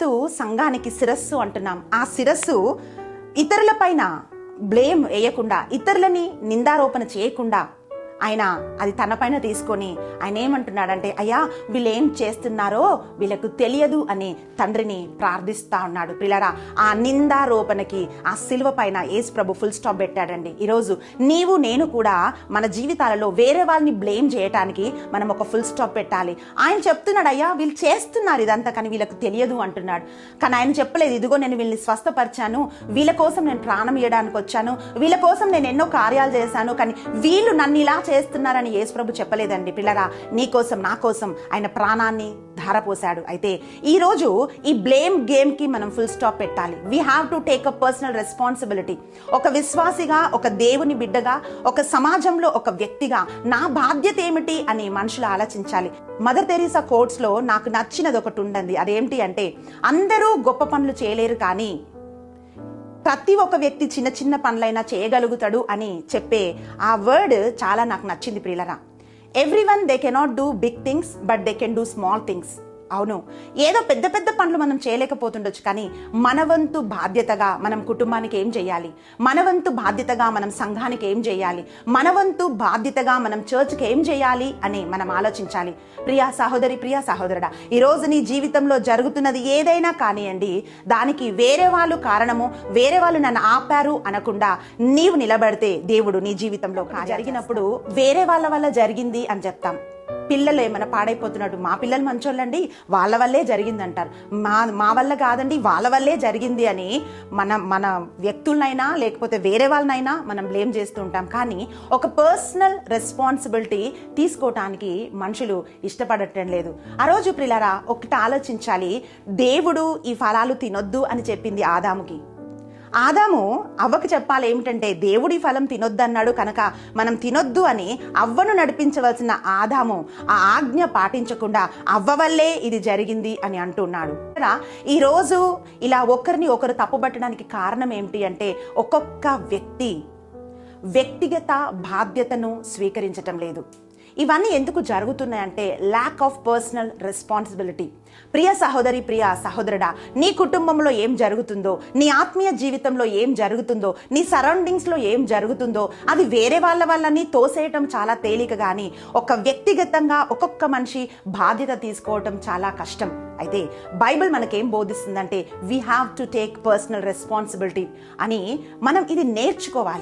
క్రీస్తు సంఘానికి శిరస్సు అంటున్నాం. ఆ శిరస్సు ఇతరుల పైన బ్లేమ్ వేయకుండా ఇతరులని నిందారోపణ చేయకుండా ఆయన అది తన పైన తీసుకొని ఆయన ఏమంటున్నాడంటే అయ్యా వీళ్ళు ఏం చేస్తున్నారో వీళ్ళకు తెలియదు అని తండ్రిని ప్రార్థిస్తా ఉన్నాడు. పిల్లరా ఆ నిందారోపణకి ఆ సిల్వ పైన ఏసు ప్రభు ఫుల్ స్టాప్ పెట్టాడండి. ఈరోజు నీవు నేను కూడా మన జీవితాలలో వేరే వాళ్ళని బ్లేమ్ చేయటానికి మనం ఒక ఫుల్ స్టాప్ పెట్టాలి. ఆయన చెప్తున్నాడు అయ్యా వీళ్ళు చేస్తున్నారు ఇదంతా కానీ వీళ్ళకి తెలియదు అంటున్నాడు. కానీ ఆయన చెప్పలేదు ఇదిగో నేను వీళ్ళని స్వస్థపరిచాను వీళ్ళ కోసం నేను ప్రాణం ఇవ్వడానికి వచ్చాను వీళ్ళ కోసం నేను ఎన్నో కార్యాలు చేశాను కానీ వీళ్ళు నన్ను ఇలా చేస్తున్నారని యేసుప్రభు చెప్పలేదండి. పిల్లరా నీకోసం నా కోసం ఆయన ప్రాణాన్ని ధారపోశాడు. అయితే ఈరోజు ఈ బ్లేమ్ గేమ్కి మనం ఫుల్ స్టాప్ పెట్టాలి. We have to take a personal responsibility ఒక విశ్వాసిగా ఒక దేవుని బిడ్డగా ఒక సమాజంలో ఒక వ్యక్తిగా నా బాధ్యత ఏమిటి అని మనుషులు ఆలోచించాలి. మదర్ తెరీసా కోట్స్లో నాకు నచ్చినది ఒకటి ఉండండి అదేమిటి అంటే అందరూ గొప్ప పనులు చేయలేరు కానీ ప్రతి ఒక్క వ్యక్తి చిన్న చిన్న పనులైనా చేయగలుగుతాడు అని చెప్పే ఆ వర్డ్ చాలా నాకు నచ్చింది ప్రియులరా. Everyone they cannot do big things but they can do small things అవును. ఏదో పెద్ద పెద్ద పనులు మనం చేయలేకపోతుండొచ్చు కానీ మన వంతు బాధ్యతగా మనం కుటుంబానికి ఏం చేయాలి? మన వంతు బాధ్యతగా మనం సంఘానికి ఏం చేయాలి? మన వంతు బాధ్యతగా మనం చర్చ్కి ఏం చేయాలి అని మనం ఆలోచించాలి. ప్రియా సహోదరి ప్రియా సహోదరుడా ఈరోజు నీ జీవితంలో జరుగుతున్నది ఏదైనా కానివ్వండి దానికి వేరే వాళ్ళు కారణము వేరే వాళ్ళు నన్ను ఆపారు అనకుండా నీవు నిలబడితే దేవుడు నీ జీవితంలో జరిగినప్పుడు వేరే వాళ్ళ వల్ల జరిగింది అని చెప్తాం. పిల్లలు ఏమైనా పాడైపోతున్నట్టు మా పిల్లలు మంచోళ్ళండి వాళ్ళ వల్లే జరిగింది అంటారు మా మా వల్ల కాదండి వాళ్ళ వల్లే జరిగింది అని మన మన వ్యక్తులనైనా లేకపోతే వేరే వాళ్ళనైనా మనం బ్లేమ్ చేస్తూ ఉంటాం. కానీ ఒక పర్సనల్ రెస్పాన్సిబిలిటీ తీసుకోవటానికి మనుషులు ఇష్టపడటం లేదు. ఆ రోజు ప్రిలారా ఒకటి ఆలోచించాలి. దేవుడు ఈ ఫలాలు తినొద్దు అని చెప్పింది ఆదాముకి. ఆదాము అవ్వకు చెప్పాలి ఏమిటంటే దేవుడి ఫలం తినొద్దన్నాడు కనుక మనం తినొద్దు అని అవ్వను నడిపించవలసిన ఆదాము ఆ ఆజ్ఞ పాటించకుండా అవ్వ వల్లే ఇది జరిగింది అని అంటున్నాడు. ఈ రోజు ఇలా ఒకరిని ఒకరు తప్పుబట్టడానికి కారణం ఏమిటి అంటే ఒక్కొక్క వ్యక్తి వ్యక్తిగత బాధ్యతను స్వీకరించటం లేదు. ఇవన్నీ ఎందుకు జరుగుతున్నాయంటే ల్యాక్ ఆఫ్ పర్సనల్ రెస్పాన్సిబిలిటీ ప్రియ సహోదరి ప్రియ సహోదరుడా నీ కుటుంబంలో ఏం జరుగుతుందో నీ ఆత్మీయ జీవితంలో ఏం జరుగుతుందో నీ సరౌండింగ్స్లో ఏం జరుగుతుందో అది వేరే వాళ్ళ వల్లని తోసేయటం చాలా తేలిక కానీ ఒక వ్యక్తిగతంగా ఒక్కొక్క మనిషి బాధ్యత తీసుకోవటం చాలా కష్టం. అయితే బైబిల్ మనకేం బోధిస్తుందంటే we have to take personal responsibility అని మనం ఇది నేర్చుకోవాలి.